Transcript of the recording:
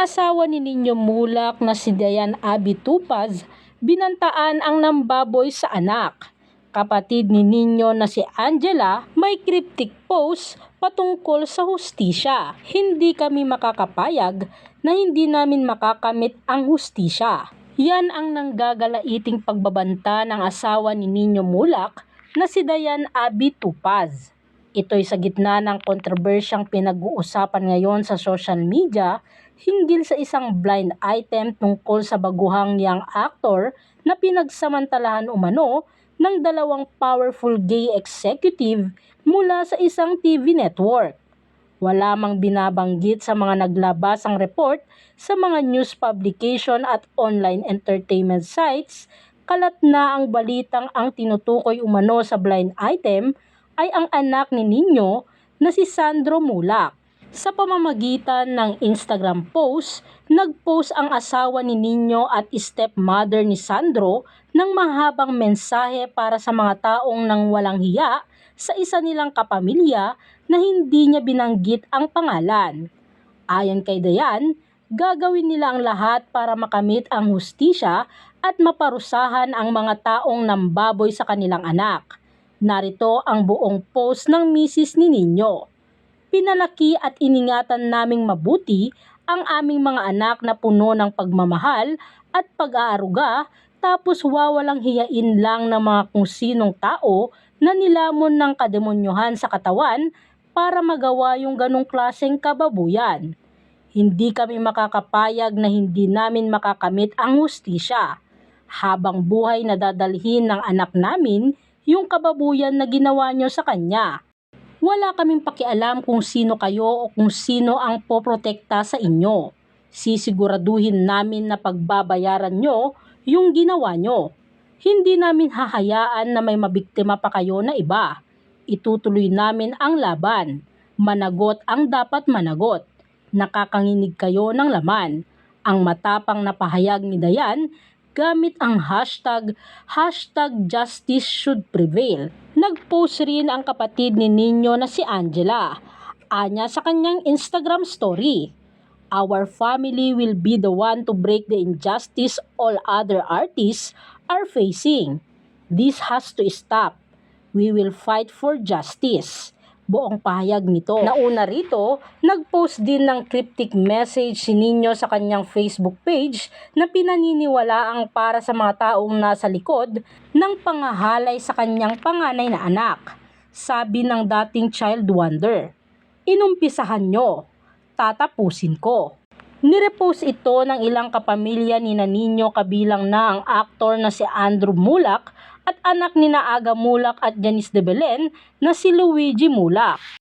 asawa ni Ninyo Mulak na si Dayan Abi Tupaz, binantaan ang nambaboy sa anak. Kapatid ni Ninyo na si Angela may cryptic post patungkol sa hustisya. Hindi kami makakapayag na hindi namin makakamit ang hustisya. Yan ang nanggagalaiting pagbabanta ng asawa ni Ninyo Mulak na si Dayan Abi Tupaz. Ito'y sa gitna ng kontrobersyang pinag-uusapan ngayon sa social media hinggil sa isang blind item tungkol sa baguhang young actor na pinagsamantalahan umano ng dalawang powerful gay executive mula sa isang TV network. Wala mang binabanggit sa mga naglabas ang report sa mga news publication at online entertainment sites, kalat na ang balitang ang tinutukoy umano sa blind item ay ang anak ni Nino na si Sandro Mulak. Sa pamamagitan ng Instagram post, nag-post ang asawa ni Nino at stepmother ni Sandro ng mahabang mensahe para sa mga taong nang walang hiya sa isa nilang kapamilya na hindi niya binanggit ang pangalan. Ayon kay Dayan, gagawin nila ang lahat para makamit ang hustisya at maparusahan ang mga taong nambaboy sa kanilang anak. Narito ang buong post ng misis ni Nino. Pinalaki at iningatan naming mabuti ang aming mga anak na puno ng pagmamahal at pag-aaruga tapos wawalang hiyain lang ng mga kung sinong tao na nilamon ng kademonyohan sa katawan para magawa yung ganong klaseng kababuyan. Hindi kami makakapayag na hindi namin makakamit ang hustisya. Habang buhay na dadalhin ng anak namin yung kababuyan na ginawa nyo sa kanya. Wala kaming pakialam kung sino kayo o kung sino ang poprotekta sa inyo. Sisiguraduhin namin na pagbabayaran nyo yung ginawa nyo. Hindi namin hahayaan na may mabiktima pa kayo na iba. Itutuloy namin ang laban. Managot ang dapat managot. Nakakanginig kayo ng laman. Ang matapang na pahayag ni Dayan gamit ang hashtag, hashtag justice should prevail. Nag-post rin ang kapatid ni Nino na si Angela. Anya sa kanyang Instagram story. Our family will be the one to break the injustice all other artists are facing. This has to stop. We will fight for justice. Buong pahayag nito. Nauna rito, nag-post din ng cryptic message si Nino sa kanyang Facebook page na pinaniniwalaang para sa mga taong nasa likod ng pangahalay sa kanyang panganay na anak. Sabi ng dating child wonder, Inumpisahan nyo, tatapusin ko. Nirepost ito ng ilang kapamilya ni Nanino kabilang na ang aktor na si Andrew Mulak at anak ni Naaga Mulak at Janice de Belen na si Luigi Mulak.